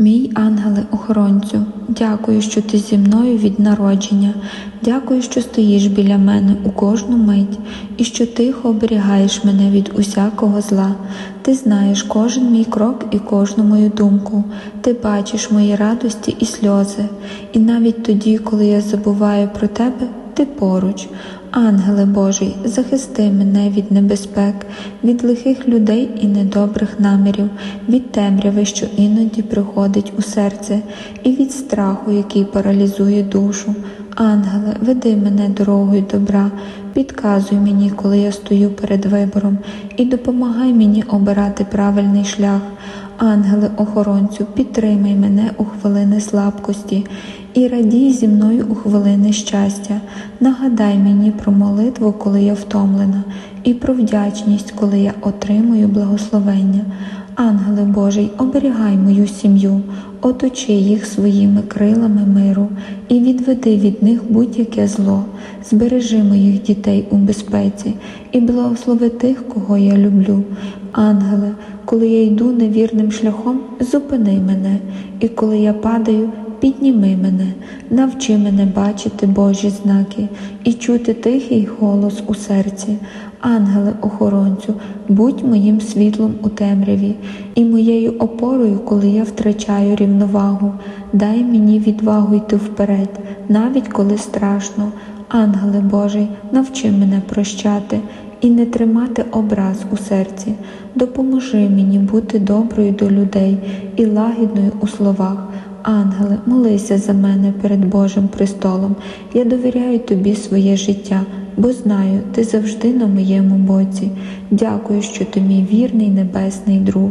Мій ангеле-охоронцю, дякую, що ти зі мною від народження. Дякую, що стоїш біля мене у кожну мить і що тихо оберігаєш мене від усякого зла. Ти знаєш кожен мій крок і кожну мою думку. Ти бачиш мої радості і сльози. І навіть тоді, коли я забуваю про тебе, ти поруч. Ангеле Божий, захисти мене від небезпек, від лихих людей і недобрих намірів, від темряви, що іноді приходить у серце, і від страху, який паралізує душу. Ангеле, веди мене дорогою добра, підказуй мені, коли я стою перед вибором, і допомагай мені обирати правильний шлях. Ангеле охоронцю, підтримай мене у хвилини слабкості і радій зі мною у хвилини щастя. Нагадай мені про молитву, коли я втомлена, і про вдячність, коли я отримую благословення. Ангеле Божий, оберігай мою сім'ю, оточи їх своїми крилами миру і відведи від них будь-яке зло, збережи моїх дітей у безпеці і благослови тих, кого я люблю. Ангеле, коли я йду невірним шляхом, зупини мене, і коли я падаю, підніми мене, навчи мене бачити Божі знаки і чути тихий голос у серці. Ангеле охоронцю, будь моїм світлом у темряві і моєю опорою, коли я втрачаю рівновагу. Дай мені відвагу йти вперед, навіть коли страшно. Ангеле Божий, навчи мене прощати і не тримати образ у серці. Допоможи мені бути доброю до людей і лагідною у словах. Ангеле, молися за мене перед Божим престолом. Я довіряю тобі своє життя, бо знаю, ти завжди на моєму боці. Дякую, що ти мій вірний небесний друг.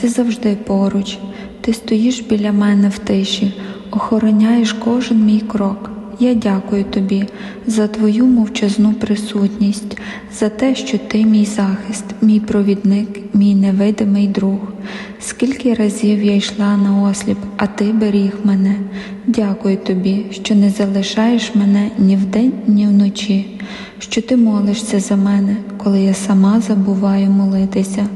ти завжди поруч, ти стоїш біля мене в тиші, охороняєш кожен мій крок. Я дякую тобі за твою мовчазну присутність, за те, що ти мій захист, мій провідник, мій невидимий друг. Скільки разів я йшла на осліп, а ти беріг мене. Дякую тобі, що не залишаєш мене ні вдень, ні вночі, що ти молишся за мене, коли я сама забуваю молитися.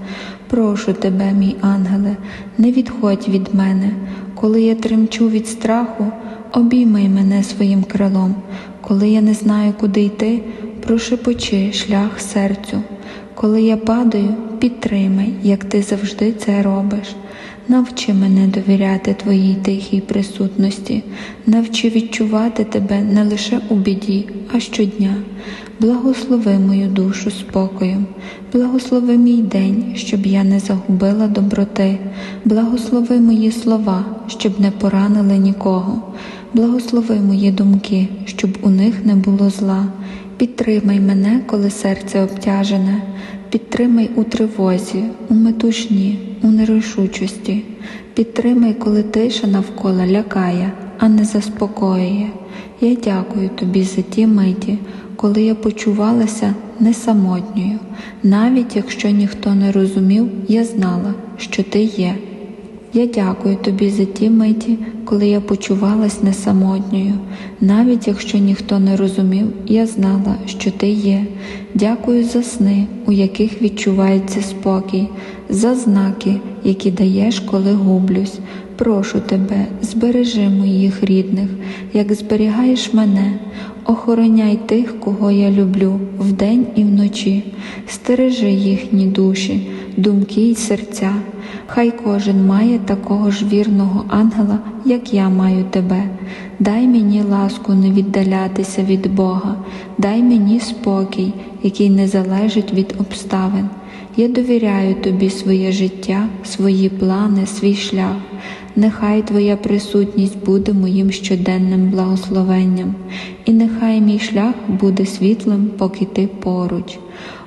Прошу тебе, мій ангеле, не відходь від мене, коли я тремчу від страху. Обіймай мене своїм крилом, коли я не знаю, куди йти, прошепочи шлях серцю. Коли я падаю, підтримай, як ти завжди це робиш. Навчи мене довіряти Твоїй тихій присутності, навчи відчувати тебе не лише у біді, а щодня. Благослови мою душу спокоєм, благослови мій день, щоб я не загубила доброти, благослови мої слова, щоб не поранили нікого. Благослови мої думки, щоб у них не було зла. Підтримай мене, коли серце обтяжене, підтримай у тривозі, у метушні, у нерішучості. Підтримай, коли тиша навколо лякає, а не заспокоює. Я дякую тобі за ті миті, коли я почувалася не самотньою. Навіть якщо ніхто не розумів, я знала, що ти є. Я дякую тобі за ті миті, коли я почувалась не самотньою. Навіть якщо ніхто не розумів, я знала, що ти є. Дякую за сни, у яких відчувається спокій, за знаки, які даєш, коли гублюсь. Прошу тебе, збережи моїх рідних, як зберігаєш мене, охороняй тих, кого я люблю, вдень і вночі, стережи їхні душі, думки й серця. Хай кожен має такого ж вірного ангела, як я маю тебе. Дай мені ласку не віддалятися від Бога, дай мені спокій, який не залежить від обставин. Я довіряю тобі своє життя, свої плани, свій шлях. Нехай Твоя присутність буде моїм щоденним благословенням, і нехай мій шлях буде світлим, поки ти поруч.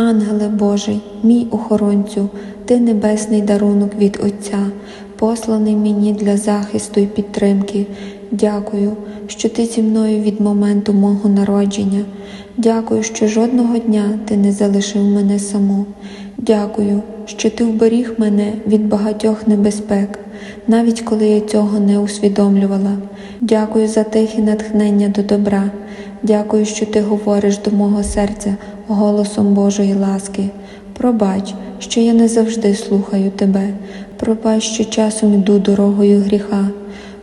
Ангеле Божий, мій охоронцю, ти небесний дарунок від Отця, посланий мені для захисту і підтримки. Дякую, що ти зі мною від моменту мого народження. Дякую, що жодного дня ти не залишив мене саму. Дякую, що ти вберіг мене від багатьох небезпек, навіть коли я цього не усвідомлювала. Дякую за тихе натхнення до добра. Дякую, що ти говориш до мого серця голосом Божої ласки. Пробач, що я не завжди слухаю тебе. Пробач, що часом іду дорогою гріха.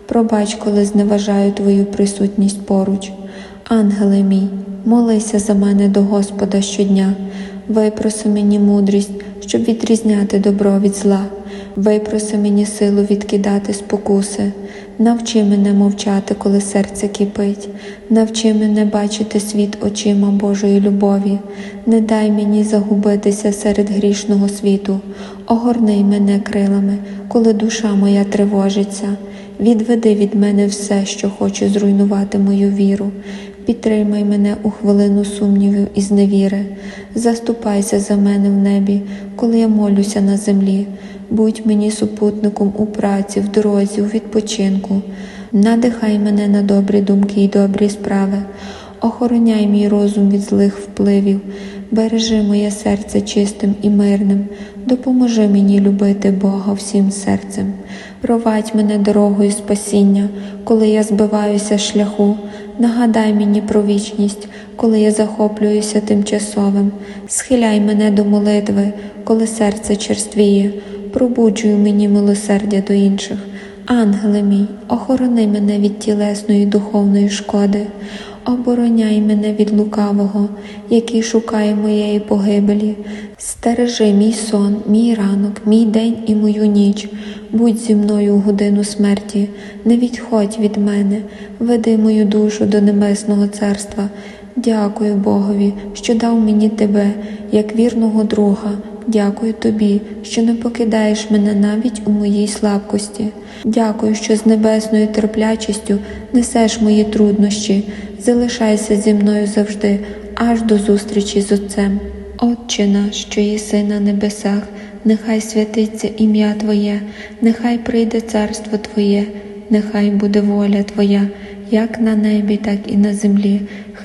Пробач, коли зневажаю твою присутність поруч. Ангеле мій, молися за мене до Господа щодня. Випроси мені мудрість, щоб відрізняти добро від зла. Випроси мені силу відкидати спокуси. Навчи мене мовчати, коли серце кипить. Навчи мене бачити світ очима Божої любові. Не дай мені загубитися серед грішного світу. Огорни мене крилами, коли душа моя тривожиться. Відведи від мене все, що хоче зруйнувати мою віру. Підтримай мене у хвилину сумнівів і зневіри. Заступайся за мене в небі, коли я молюся на землі. Будь мені супутником у праці, в дорозі, у відпочинку. Надихай мене на добрі думки і добрі справи. Охороняй мій розум від злих впливів, бережи моє серце чистим і мирним, допоможи мені любити Бога всім серцем. Провадь мене дорогою спасіння, коли я збиваюся шляху. Нагадай мені про вічність, коли я захоплююся тимчасовим. Схиляй мене до молитви, коли серце черствіє, пробуджуй мені милосердя до інших. Ангеле мій, охорони мене від тілесної духовної шкоди, обороняй мене від лукавого, який шукає моєї погибелі. Стережи мій сон, мій ранок, мій день і мою ніч. Будь зі мною у годину смерті, не відходь від мене, веди мою душу до небесного царства. Дякую Богові, що дав мені тебе, як вірного друга. Дякую тобі, що не покидаєш мене навіть у моїй слабкості. Дякую, що з небесною терплячістю несеш мої труднощі. Залишайся зі мною завжди, аж до зустрічі з Отцем. Отче наш, що єси на небесах, нехай святиться ім'я Твоє, нехай прийде царство Твоє, нехай буде воля Твоя, як на небі, так і на землі.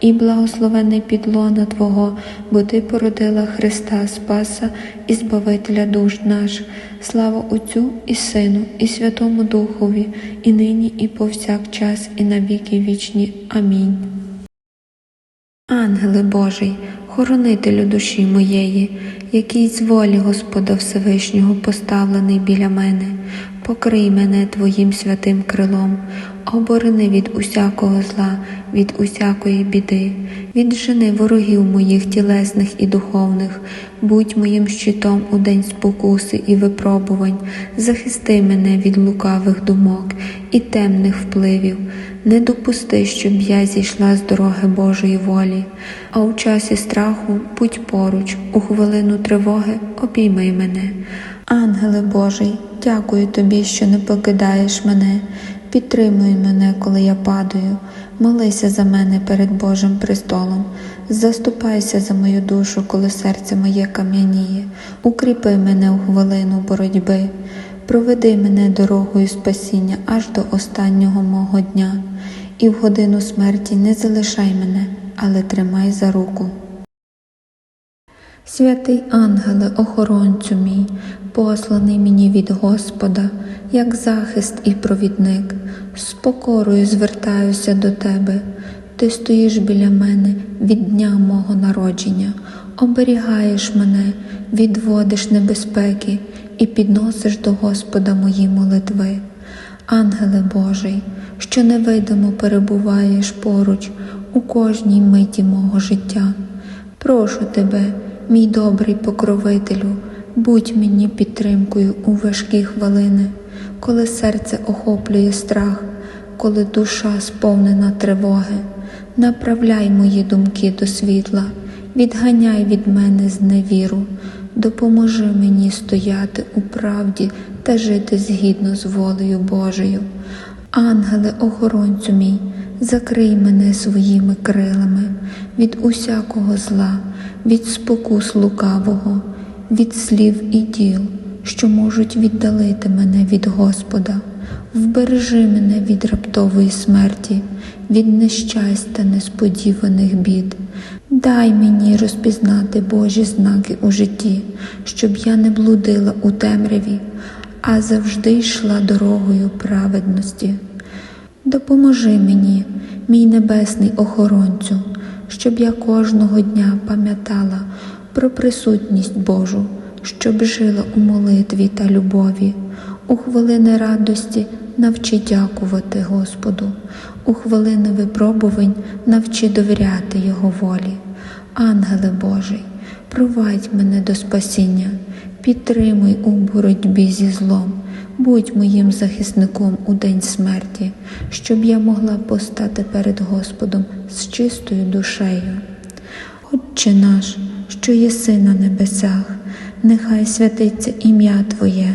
і благословений підлона Твого, бо Ти породила Христа Спаса і Збавителя душ наших. Слава Отцю і Сину, і Святому Духові, і нині, і повсякчас, і на віки вічні. Амінь. Ангеле Божий, хоронителю душі моєї, який з волі Господа Всевишнього поставлений біля мене, покрий мене Твоїм святим крилом, оборони від усякого зла, від усякої біди, віджени ворогів моїх тілесних і духовних, будь моїм щитом у день спокуси і випробувань, захисти мене від лукавих думок і темних впливів. Не допусти, щоб я зійшла з дороги Божої волі, а у часі страху будь поруч, у хвилину тривоги обійми мене. Ангеле Божий, дякую тобі, що не покидаєш мене. Підтримуй мене, коли я падаю. Молися за мене перед Божим престолом. Заступайся за мою душу, коли серце моє кам'яніє. Укріпи мене у хвилину боротьби. Проведи мене дорогою спасіння аж до останнього мого дня. І в годину смерті не залишай мене, але тримай за руку. Святий ангеле, охоронцю мій, посланий мені від Господа, як захист і провідник, з покорою звертаюся до тебе. Ти стоїш біля мене від дня мого народження, оберігаєш мене, відводиш небезпеки і підносиш до Господа мої молитви. Ангеле Божий, що невидимо перебуваєш поруч у кожній миті мого життя. Прошу тебе, мій добрий покровителю, будь мені підтримкою у важкі хвилини, коли серце охоплює страх, коли душа сповнена тривоги. Направляй мої думки до світла, відганяй від мене зневіру, допоможи мені стояти у правді та жити згідно з волею Божою. Ангеле, охоронцю мій, закрий мене своїми крилами від усякого зла, від спокус лукавого, від слів і діл, що можуть віддалити мене від Господа. Вбережи мене від раптової смерті, від нещастя несподіваних бід. Дай мені розпізнати Божі знаки у житті, щоб я не блудила у темряві, а завжди йшла дорогою праведності. Допоможи мені, мій небесний охоронцю, щоб я кожного дня пам'ятала про присутність Божу, щоб жила у молитві та любові, у хвилини радості навчи дякувати Господу, у хвилини випробувань навчи довіряти Його волі. Ангеле Божий, провадь мене до спасіння, підтримуй у боротьбі зі злом, будь моїм захисником у день смерті, щоб я могла постати перед Господом з чистою душею. Отче наш, що єси на небесах, нехай святиться ім'я Твоє,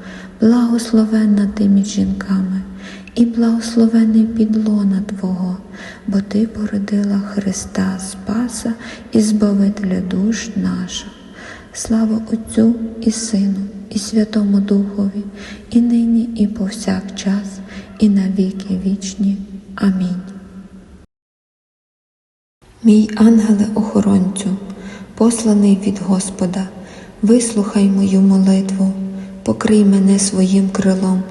благословенна ти між жінками, і благословений підлона Твого, бо Ти породила Христа Спаса і Збавителя душ наших. Слава Отцю і Сину, і Святому Духові, і нині, і повсякчас, і на віки вічні. Амінь. Мій ангеле-охоронцю, посланий від Господа, вислухай мою молитву, покрий мене своїм крилом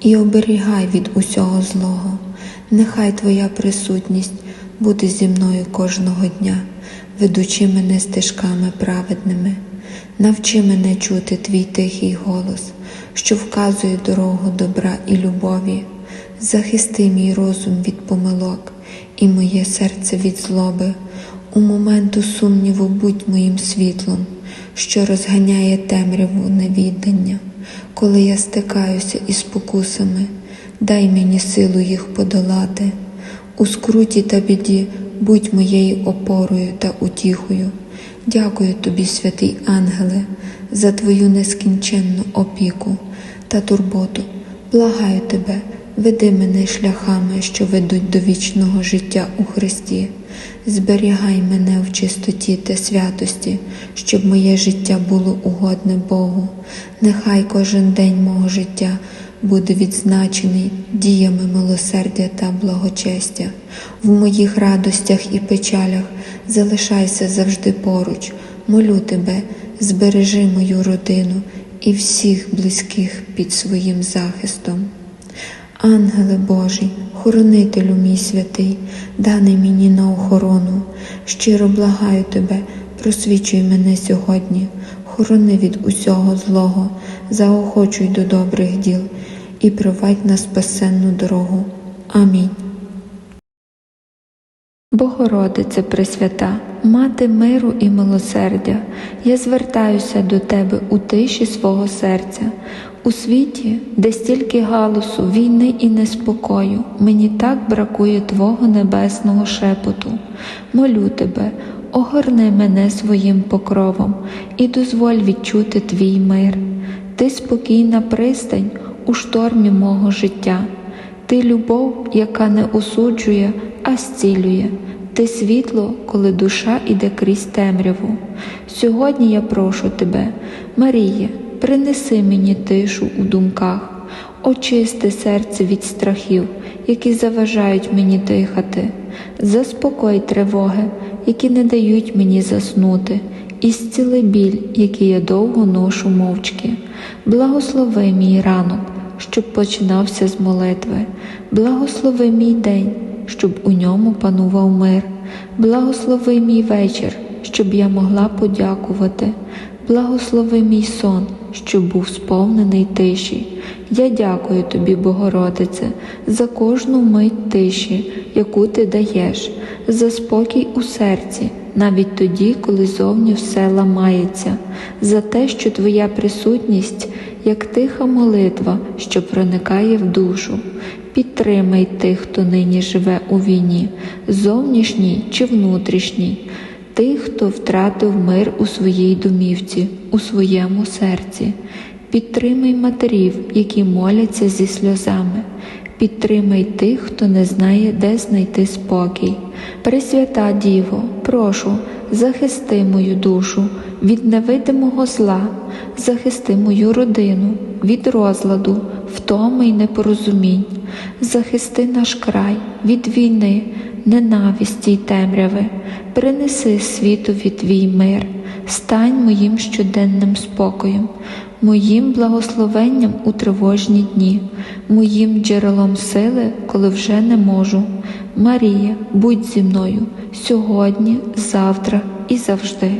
і оберігай від усього злого. Нехай Твоя присутність буде зі мною кожного дня, ведучи мене стежками праведними. Навчи мене чути твій тихий голос, що вказує дорогу добра і любові. Захисти мій розум від помилок і моє серце від злоби. У моменту сумніву будь моїм світлом, що розганяє темряву невіддання. Коли я стикаюся із спокусами, дай мені силу їх подолати. У скруті та біді будь моєю опорою та утіхою. Дякую тобі, святий ангеле, за твою нескінченну опіку та турботу. Благаю тебе, веди мене шляхами, що ведуть до вічного життя у Христі. Зберігай мене в чистоті та святості, щоб моє життя було угодне Богу. Нехай кожен день мого життя буде відзначений діями милосердя та благочестя. В моїх радостях і печалях залишайся завжди поруч. Молю тебе, збережи мою родину і всіх близьких під своїм захистом. Ангеле Божий, хоронителю мій святий, даний мені на охорону, щиро благаю тебе, просвічуй мене сьогодні, хорони від усього злого, заохочуй до добрих діл і провадь на спасенну дорогу. Амінь. Богородице Пресвята, Мати миру і милосердя, я звертаюся до Тебе у тиші свого серця. У світі, де стільки галусу, війни і неспокою, мені так бракує Твого небесного шепоту. Молю Тебе, огорни мене своїм покровом і дозволь відчути Твій мир. Ти спокійна пристань у штормі мого життя. Ти любов, яка не осуджує, а зцілює. Ти світло, коли душа іде крізь темряву. Сьогодні я прошу тебе, Маріє, принеси мені тишу у думках, очисти серце від страхів, які заважають мені дихати, заспокой тривоги, які не дають мені заснути, і зціли біль, який я довго ношу мовчки. Благослови мій ранок щоб починався з молитви. Благослови мій день, щоб у ньому панував мир. Благослови мій вечір, щоб я могла подякувати. Благослови мій сон, щоб був сповнений тиші. Я дякую тобі, Богородице, за кожну мить тиші, яку ти даєш, за спокій у серці, навіть тоді, коли зовні все ламається, за те, що твоя присутність як тиха молитва, що проникає в душу. Підтримай тих, хто нині живе у війні, зовнішній чи внутрішній, тих, хто втратив мир у своїй домівці, у своєму серці. Підтримай матерів, які моляться зі сльозами. Підтримай тих, хто не знає, де знайти спокій. Пресвята Діво, прошу, захисти мою душу від невидимого зла, захисти мою родину від розладу, втоми й непорозумінь, захисти наш край від війни, ненависті й темряви, принеси світові твій мир, стань моїм щоденним спокоєм, моїм благословенням у тривожні дні, моїм джерелом сили, коли вже не можу. Марія, будь зі мною сьогодні, завтра і завжди.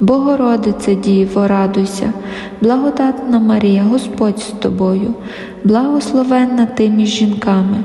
Богородице Діво, радуйся, благодатна Марія, Господь з тобою, благословенна ти між жінками,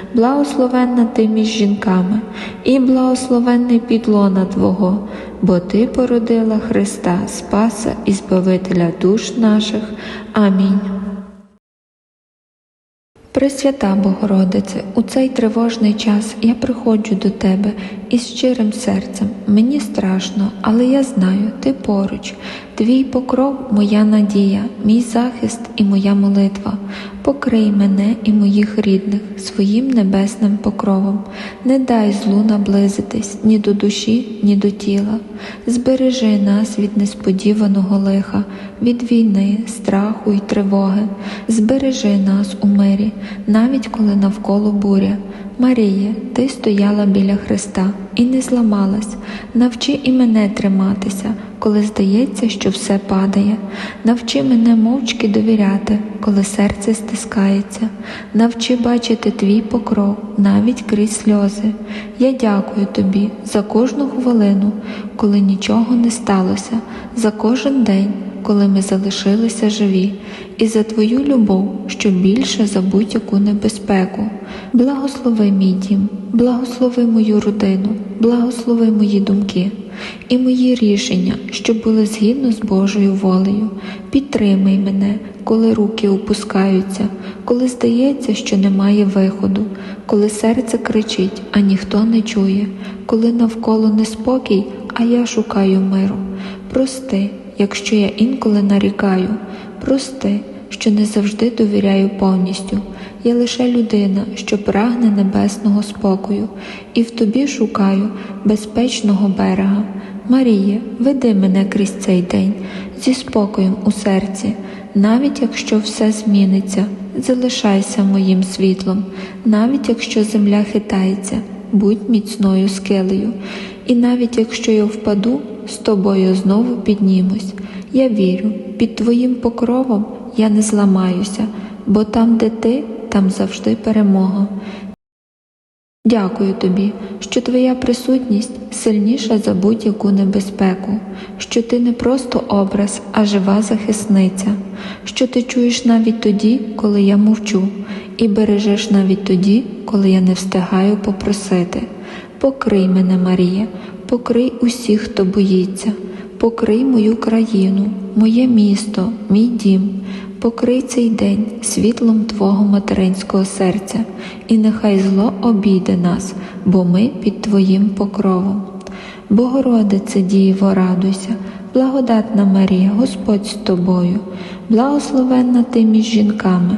благословенна ти між жінками, і благословенний підлона Твого, бо Ти породила Христа, Спаса і Збавителя душ наших. Амінь. Пресвята Богородице, у цей тривожний час я приходжу до Тебе із щирим серцем. Мені страшно, але я знаю, Ти поруч. Твій покров моя надія, мій захист і моя молитва. Покрий мене і моїх рідних своїм небесним покровом. Не дай злу наблизитись ні до душі, ні до тіла. Збережи нас від несподіваного лиха, від війни, страху й тривоги. Збережи нас у мирі, навіть коли навколо буря. Маріє, ти стояла біля Христа і не зламалась. Навчи і мене триматися, коли здається, що все падає. Навчи мене мовчки довіряти, коли серце стискається. Навчи бачити твій покров навіть крізь сльози. Я дякую тобі за кожну хвилину, коли нічого не сталося, за кожен день. Коли ми залишилися живі, і за Твою любов, що більше за будь-яку небезпеку. Благослови мій дім, благослови мою родину, благослови мої думки і мої рішення, що були згідно з Божою волею. Підтримай мене, коли руки опускаються, коли здається, що немає виходу, коли серце кричить, а ніхто не чує, коли навколо неспокій, а я шукаю миру. Прости, якщо я інколи нарікаю, прости, що не завжди довіряю повністю. Я лише людина, що прагне небесного спокою, і в тобі шукаю безпечного берега. Маріє, веди мене крізь цей день зі спокоєм у серці. навіть якщо все зміниться, залишайся моїм світлом, навіть якщо земля хитається, будь міцною скелею, і навіть якщо я впаду, з тобою знову піднімусь. Я вірю, під твоїм покровом я не зламаюся, бо там, де ти, там завжди перемога. Дякую тобі, що твоя присутність сильніша за будь-яку небезпеку, що ти не просто образ, а жива захисниця, що ти чуєш навіть тоді, коли я мовчу, і бережеш навіть тоді, коли я не встигаю попросити. Покрий мене, Марія, покрий усіх, хто боїться, покрий мою країну, моє місто, мій дім. Покрий цей день світлом Твого материнського серця, і нехай зло обійде нас, бо ми під Твоїм покровом. Богородице Діво, радуйся, благодатна Марія, Господь з тобою, благословенна ти між жінками,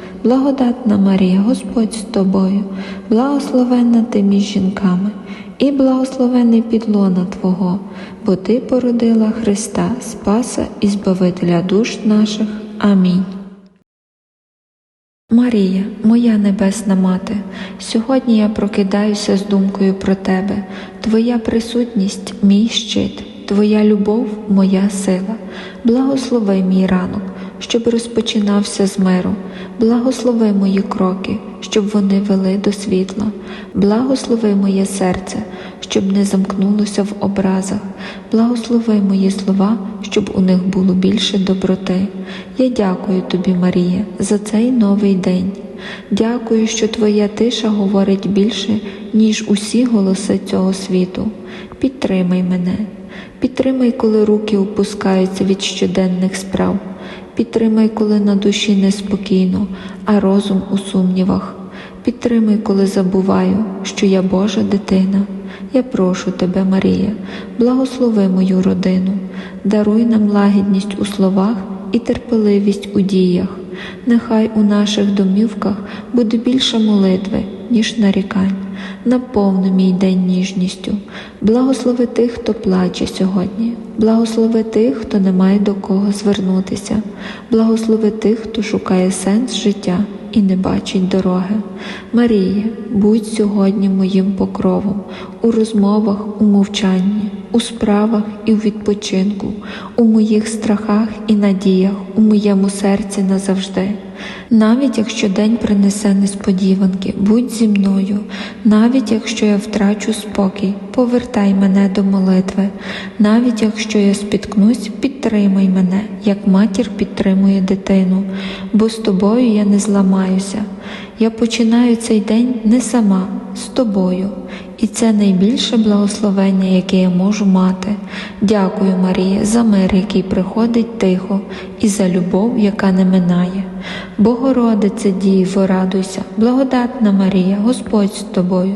благодатна Марія, Господь з тобою, благословенна ти між жінками, і благословений підлона Твого, бо Ти породила Христа, Спаса і Збавителя душ наших. Амінь. Марія, моя небесна мати, сьогодні я прокидаюся з думкою про тебе. Твоя присутність мій щит, Твоя любов моя сила. Благослови мій ранок, щоб розпочинався з миру. Благослови мої кроки, щоб вони вели до світла. Благослови моє серце, щоб не замкнулося в образах. Благослови мої слова, щоб у них було більше доброти. Я дякую тобі, Марія, за цей новий день. Дякую, що твоя тиша говорить більше, ніж усі голоси цього світу. Підтримай мене, підтримай, коли руки опускаються від щоденних справ. Підтримай, коли на душі неспокійно, а розум у сумнівах. Підтримай, коли забуваю, що я Божа дитина. Я прошу тебе, Марія, благослови мою родину, даруй нам лагідність у словах і терпеливість у діях. Нехай у наших домівках буде більше молитви, ніж нарікань. Наповни мій день ніжністю. Благослови тих, хто плаче сьогодні. Благослови тих, хто не має до кого звернутися. Благослови тих, хто шукає сенс життя і не бачить дороги. Марія, будь сьогодні моїм покровом у розмовах, у мовчанні, у справах і у відпочинку, у моїх страхах і надіях, у моєму серці назавжди. Навіть якщо день принесе несподіванки, будь зі мною, навіть якщо я втрачу спокій, повертай мене до молитви, навіть якщо я спіткнусь, підтримай мене, як матір підтримує дитину, бо з тобою я не зламаюся. Я починаю цей день не сама, з тобою, і це найбільше благословення, яке я можу мати. Дякую, Марія, за мир, який приходить тихо, і за любов, яка не минає. Богородице Діво, радуйся, благодатна Марія, Господь з тобою,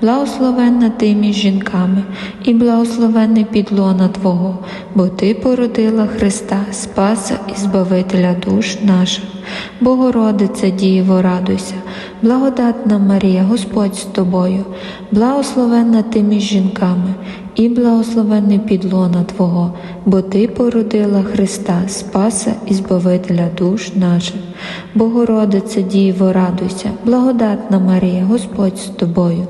благословенна ти між жінками, і благословенний підлона Твого, бо Ти породила Христа, Спаса і Збавителя душ наших. Богородице Діво, радуйся, благодатна Марія, Господь з тобою, благословенна ти між жінками, і благословенний підлона Твого, бо Ти породила Христа, Спаса і Збавителя душ наших. Богородице Діво, радуйся, благодатна Марія, Господь з тобою,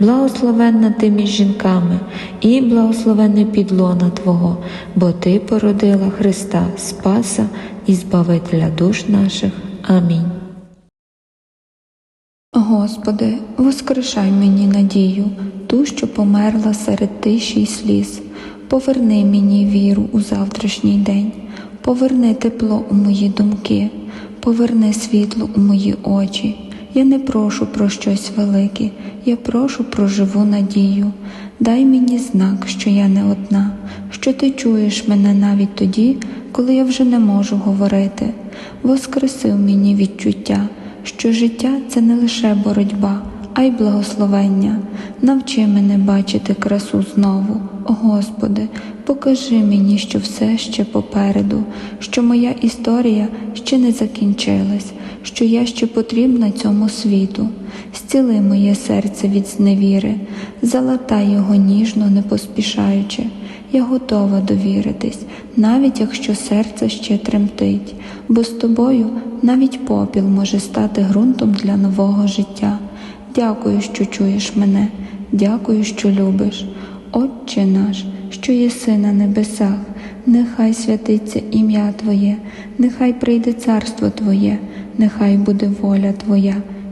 благословенна ти між жінками, і благословенний підлона Твого, бо Ти породила Христа, Спаса і Збавителя душ наших. Амінь. Господи, воскрешай мені надію, ту, що померла серед тиші й сліз. Поверни мені віру у завтрашній день, поверни тепло у мої думки, поверни світло у мої очі. Я не прошу про щось велике, я прошу про живу надію. Дай мені знак, що я не одна, що ти чуєш мене навіть тоді, коли я вже не можу говорити. Воскреси в мені відчуття, що життя це не лише боротьба, а й благословення. Навчи мене бачити красу знову. О Господи, покажи мені, що все ще попереду, що моя історія ще не закінчилась, що я ще потрібна цьому світу. Зціли моє серце від зневіри, залатай його ніжно, не поспішаючи. Я готова довіритись, навіть якщо серце ще тремтить, бо з тобою навіть попіл може стати ґрунтом для нового життя. Дякую, що чуєш мене, дякую, що любиш. Отче наш, що єси на небесах, нехай святиться ім'я Твоє, нехай прийде царство Твоє, нехай буде воля Твоя,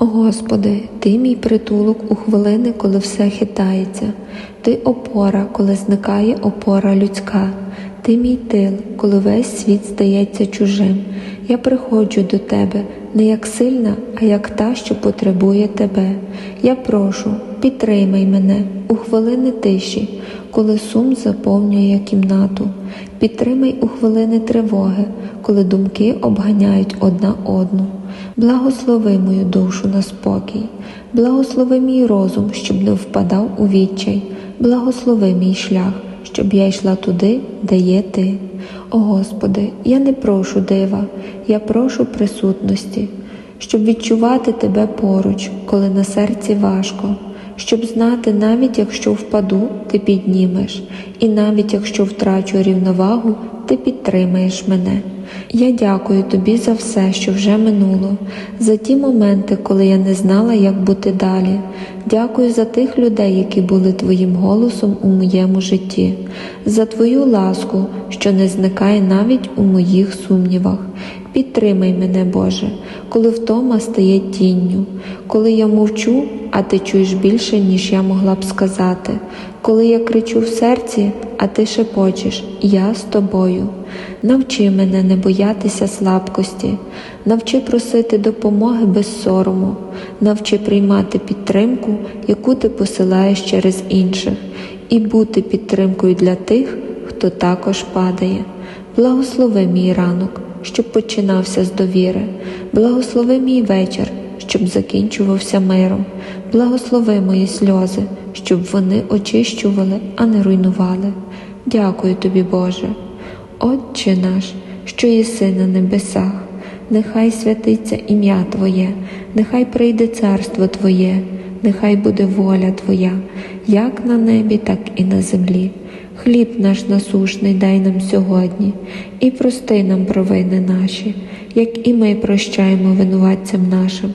Господи, Ти мій притулок у хвилини, коли все хитається, Ти опора, коли зникає опора людська, Ти мій тил, коли весь світ здається чужим. Я приходжу до Тебе не як сильна, а як та, що потребує Тебе. Я прошу, підтримай мене у хвилини тиші, коли сум заповнює кімнату. Підтримай у хвилини тривоги, коли думки обганяють одна одну. Благослови мою душу на спокій, благослови мій розум, щоб не впадав у відчай, благослови мій шлях, щоб я йшла туди, де є ти. О Господи, я не прошу дива, я прошу присутності, щоб відчувати Тебе поруч, коли на серці важко, щоб знати, навіть якщо впаду, ти піднімеш, і навіть якщо втрачу рівновагу, ти підтримаєш мене. Я дякую тобі за все, що вже минуло, за ті моменти, коли я не знала, як бути далі. Дякую за тих людей, які були твоїм голосом у моєму житті, за твою ласку, що не зникає навіть у моїх сумнівах. Підтримай мене, Боже, коли втома стає тінню, коли я мовчу, а ти чуєш більше, ніж я могла б сказати, коли я кричу в серці, а ти шепочеш, я з тобою. Навчи мене не боятися слабкості, навчи просити допомоги без сорому, навчи приймати підтримку, яку ти посилаєш через інших, і бути підтримкою для тих, хто також падає. Благослови мій ранок, щоб починався з довіри, благослови мій вечір, щоб закінчувався миром, благослови мої сльози, щоб вони очищували, а не руйнували. Дякую тобі, Боже. Отче наш, що єси на небесах, нехай святиться ім'я Твоє, нехай прийде царство Твоє, нехай буде воля Твоя, як на небі, так і на землі. Хліб наш насушний дай нам сьогодні, і прости нам провини наші, як і ми прощаємо винуватцям нашим,